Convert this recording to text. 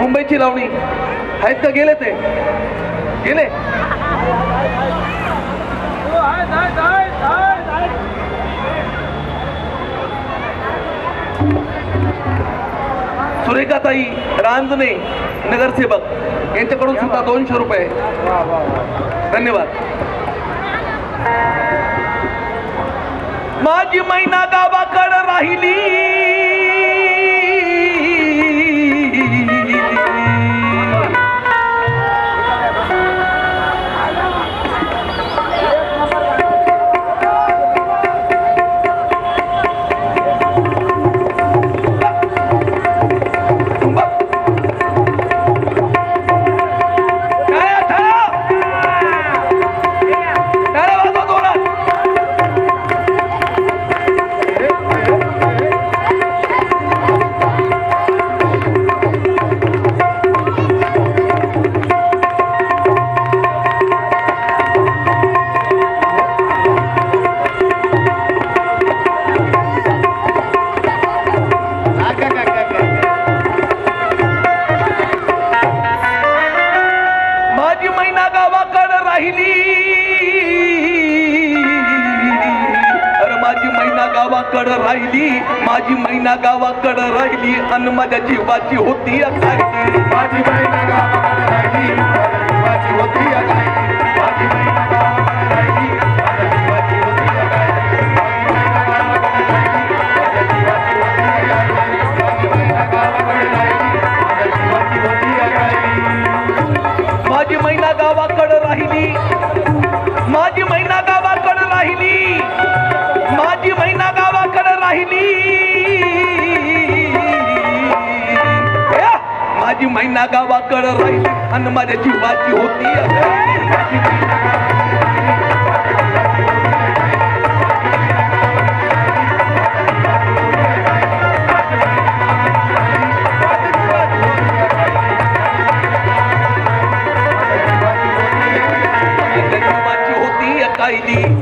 मुंबईची लावणी. आहेत का? गेले ते? गेले? सुरेखाताई रांजणे नगरसेवक. यांच्याकडून सुद्धा दोनशे रुपये. धन्यवाद. माझी महिना गावाकडं राहिली. गावाकडं राहिली माझी मैना गावाकडं राहिली अन माझ्या जीवाची होती माझी बहीण गावाकडे राहिली जीवाची होती माझी राहिली माझी माझी महिना गावाकडं राहिली आणि माझ्या जीवाची होती अखायली. माझ्या